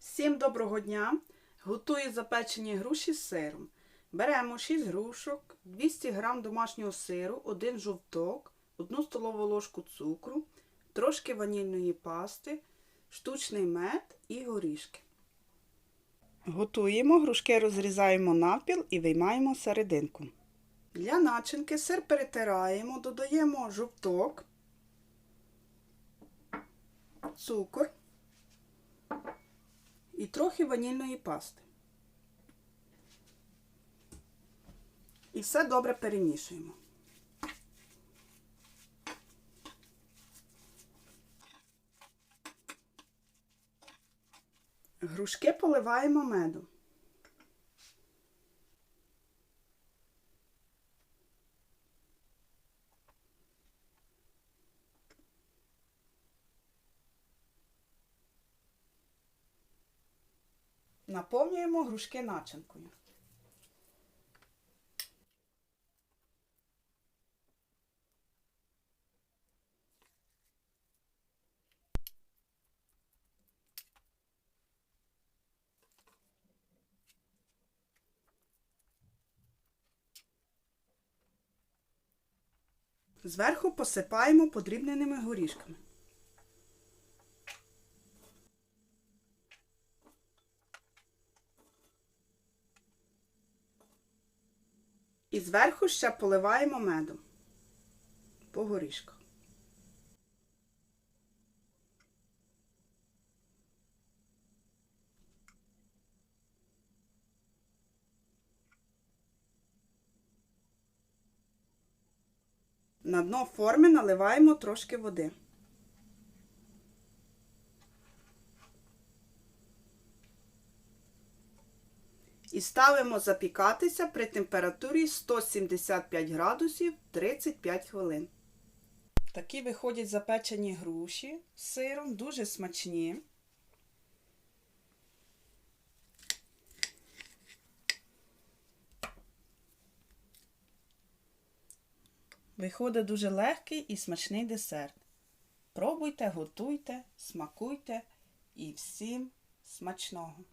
Всім доброго дня! Готую запечені груші з сиром. Беремо 6 грушок, 200 г домашнього сиру, 1 жовток, 1 столову ложку цукру, трошки ванільної пасти, штучний мед і горішки. Готуємо, грушки розрізаємо навпіл і виймаємо серединку. Для начинки сир перетираємо, додаємо жовток, цукор і трохи ванільної пасти. І все добре перемішуємо. Грушки поливаємо медом. Наповнюємо грушки начинкою. Зверху посипаємо подрібненими горішками. І зверху ще поливаємо медом по горішках. На дно форми наливаємо трошки води. І ставимо запікатися при температурі 175 градусів 35 хвилин. Такі виходять запечені груші з сиром, дуже смачні. Виходить дуже легкий і смачний десерт. Пробуйте, готуйте, смакуйте і всім смачного!